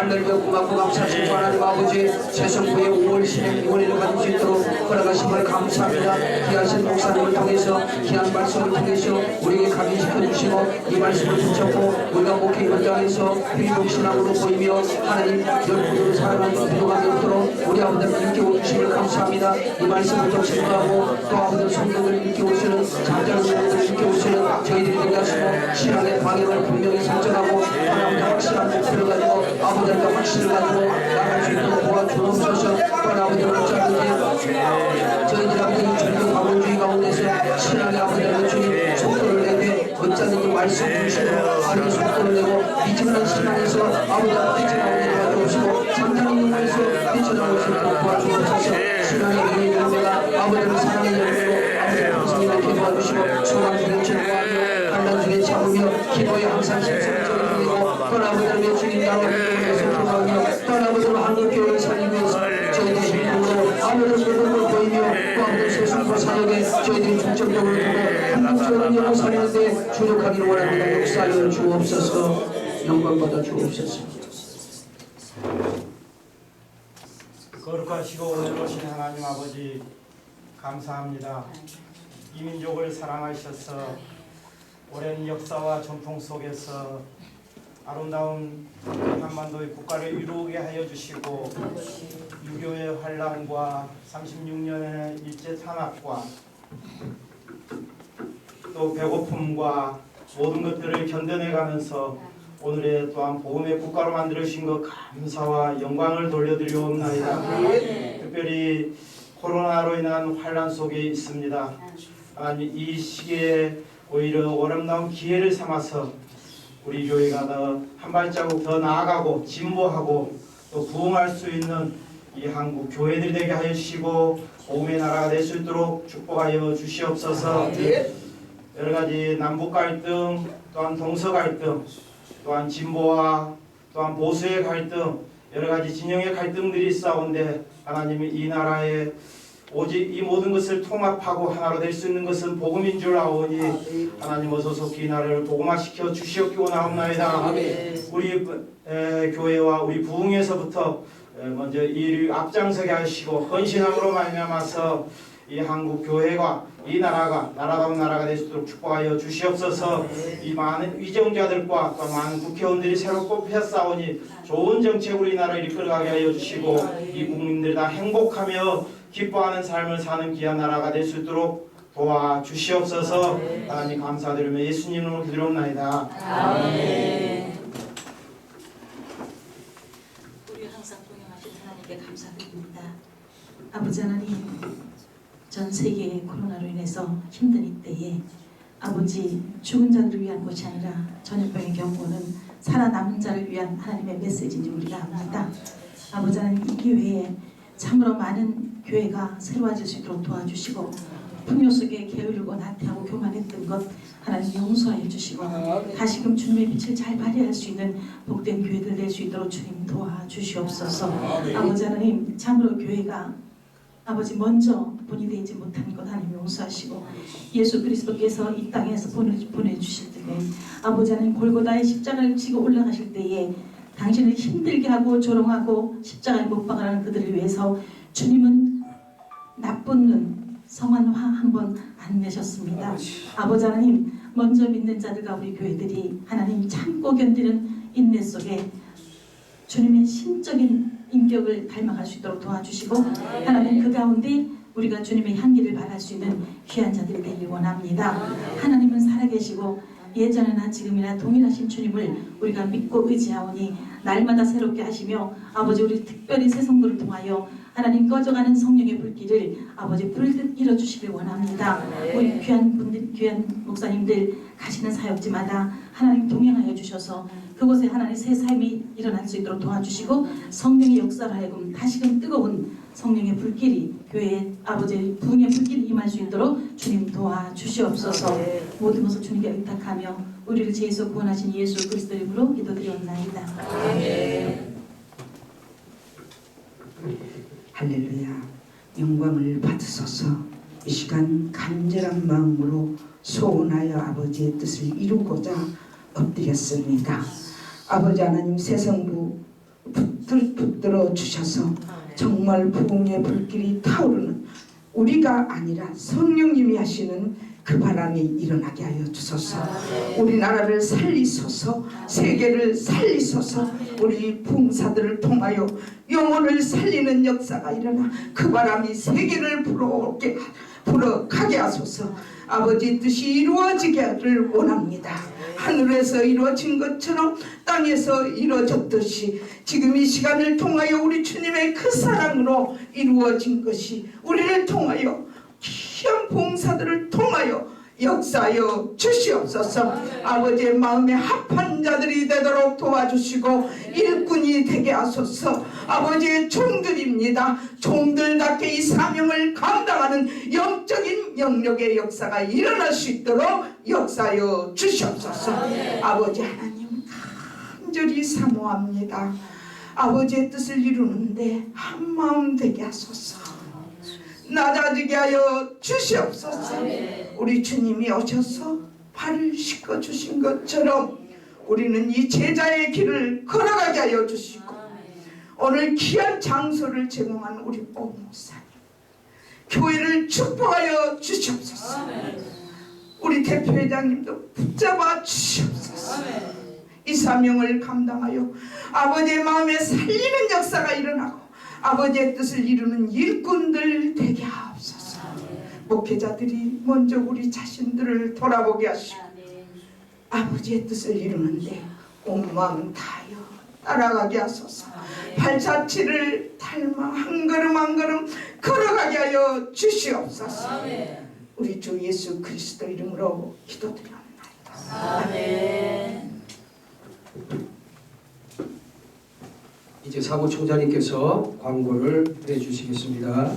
할렐루야 고맙고 감사하시고 하나님 아버지 세성부의 5월 신의 원인을 가질 수 있도록 허락하심을 감사합니다. 귀하신 목사님을 통해서 귀한 말씀을 통해서 우리에게 각인시켜 주시고 이 말씀을 붙잡고 우리가 목회 현장에서 회복신앙으로 보이며 하나님 열분으로 살아가는 필요가 없도록 우리 아버지를 일깨워 주심을 감사합니다. 이 말씀을 또 증거하고 또 아버지 성경을 일깨우시는 잠자는 일깨우시는 저희들이 되게 하시고 신앙의 방향을 분명히 설정하고 하나님의 확실한 목표를 가지고 아버지의 확신을 가지고 나갈 수 있도록 도와주옵소서 또한 아버지를 붙잡는지 저희들 아버지 전교 과몰주의 가운데서 신앙의 아버지를 주님 속도를 내되 어쩌든지 말씀 주시고 아버지 속도를 내고 미지근한 신앙에서 아버지가 뛰쳐나오게 도와주옵시고 상당한 영광에서 뛰쳐나올 수 있도록 도와주옵소서 신앙의 눈이 열매가 아버지를 아버지의 성령을 이렇게 도와주시고 소망 중에 즐거워하며 환란 중에 참으며 기도에 항상 드리 저희들이 중점적으로 한국적으로 영어 살리는데 주력하기를 원합니다. 역사하여 주옵소서. 영광 받아 주옵소서. 거룩하시고 오늘오신 하나님 아버지 감사합니다. 이 민족을 사랑하셔서 오랜 역사와 전통 속에서 아름다운 한반도의 국가를 이루게 하여 주시고 유교의 환란과 36년의 일제 탄압과 또 배고픔과 모든 것들을 견뎌내가면서 오늘의 또한 복음의 국가로 만들어 주신 것 감사와 영광을 돌려드리옵나이다. 특별히 코로나로 인한 환란 속에 있습니다. 하나님 이 시기에 오히려 어렵나운 기회를 삼아서 우리 교회가 더 한 발자국 더 나아가고 진보하고 또 부흥할 수 있는 이 한국 교회들이 되게 하여 주시고 복음의 나라가 될 수 있도록 축복하여 주시옵소서. 여러 가지 남북 갈등, 또한 동서 갈등, 또한 진보와 또한 보수의 갈등, 여러 가지 진영의 갈등들이 싸운데 하나님이 이 나라에 오직 이 모든 것을 통합하고 하나로 될 수 있는 것은 복음인 줄 아오니 하나님 어서 속히 이 나라를 복음화시켜 주시옵기고 나옵나이다. 우리 에, 교회와 우리 부흥에서부터 에, 먼저 이 앞장서게 하시고 헌신함으로 말미암아서 이 한국 교회가 이 나라가 나라다운 나라가 될 수 있도록 축복하여 주시옵소서. 이 많은 위정자들과 또 많은 국회의원들이 새로 뽑혀 싸우니 좋은 정책으로 이 나라를 이끌어가게 하여 주시고 이 국민들이 다 행복하며 기뻐하는 삶을 사는 귀한 나라가 될 수 있도록 도와 주시옵소서. 하나님 감사드리며 예수님으로 기도옵나이다. 우리 항상 동행하신 하나님께 감사드립니다. 아버지 하나님, 전 세계의 코로나로 인해서 힘든 이때에 아버지 죽은 자들을 위한 것이 아니라 전염병의 경고는 살아남은 자를 위한 하나님의 메시지인지 우리가 압니다. 아버지 하나님 이 기회에 참으로 많은 교회가 새로워질 수 있도록 도와주시고 풍요 속에 게으르고 나태하고 교만했던 것 하나님 용서하여 주시고 다시금 주님의 빛을 잘 발휘할 수 있는 복된 교회들 될 수 있도록 주님 도와주시옵소서 아버지 하나님 참으로 교회가 아버지 먼저 본이 되지 못한 것 하나님 용서하시고 예수 그리스도께서 이 땅에서 보내, 보내주실 때에 아버지 하나님 골고다의 십자가를 지고 올라가실 때에 당신을 힘들게 하고 조롱하고 십자가에 못 박아라는 그들을 위해서 주님은 나쁜 눈 성한 화 한번 안 내셨습니다. 아버지 하나님 먼저 믿는 자들과 우리 교회들이 하나님 참고 견디는 인내 속에 주님의 신적인 인격을 닮아갈 수 있도록 도와주시고 하나님 그 가운데 우리가 주님의 향기를 발할 수 있는 귀한 자들이 되길 원합니다. 하나님은 살아계시고 예전이나 지금이나 동일하신 주님을 우리가 믿고 의지하오니 날마다 새롭게 하시며 아버지 우리 특별히 새 성도를 통하여 하나님 꺼져가는 성령의 불길을 아버지 불듯 일어주시길 원합니다. 우리 귀한 분들, 귀한 목사님들 가시는 사역지마다 하나님 동행하여 주셔서 그곳에 하나님 새 삶이 일어날 수 있도록 도와주시고 성령의 역사를 하여금 다시금 뜨거운 성령의 불길이 교회에 아버지 부흥의 불길이 임할 수 있도록 주님 도와주시옵소서. 모든 것을 주님께 의탁하며 우리를 죄에서 구원하신 예수 그리스도 이름으로 기도드리옵나이다. 할렐루야. 영광을 받으소서. 이 시간 간절한 마음으로 소원하여 아버지의 뜻을 이루고자 엎드렸습니다. 아버지 하나님 새성부 붙들, 붙들어 주셔서 정말 부흥의 불길이 타오르는 우리가 아니라 성령님이 하시는 그 바람이 일어나게 하여 주소서. 우리나라를 살리소서, 세계를 살리소서, 우리 부흥사들을 통하여 영혼을 살리는 역사가 일어나 그 바람이 세계를 불어오게 불어가게 하소서. 아버지 뜻이 이루어지기를 원합니다. 하늘에서 이루어진 것처럼 땅에서 이루어졌듯이 지금 이 시간을 통하여 우리 주님의 그 사랑으로 이루어진 것이 우리를 통하여 귀한 봉사들을 통하여 역사하여 주시옵소서. 아버지의 마음에 합한 자들이 되도록 도와주시고 일꾼이 되게 하소서. 아버지의 종들입니다. 종들답게 이 사명을 감당하는 영적인 영역의 역사가 일어날 수 있도록 역사하여 주시옵소서. 아버지 하나님 간절히 사모합니다. 아버지의 뜻을 이루는데 한마음 되게 하소서 낮아지게 하여 주시옵소서. 우리 주님이 오셔서 발을 씻겨 주신 것처럼 우리는 이 제자의 길을 걸어가게 하여 주시고 오늘 귀한 장소를 제공한 우리 오 목사님 교회를 축복하여 주시옵소서. 우리 대표회장님도 붙잡아 주시옵소서. 이 사명을 감당하여 아버지의 마음에 살리는 역사가 일어나고 아버지의 뜻을 이루는 일꾼들 되게 하옵소서. 목회자들이 먼저 우리 자신들을 돌아보게 하시고 아버지의 뜻을 이루는데 온 마음 다하여 따라가게 하소서. 발자취를 닮아 한 걸음 한 걸음 걸어가게 하여 주시옵소서. 우리 주 예수 그리스도 이름으로 기도드리옵나이다. 이제 사무총장님께서 광고를 해주시겠습니다.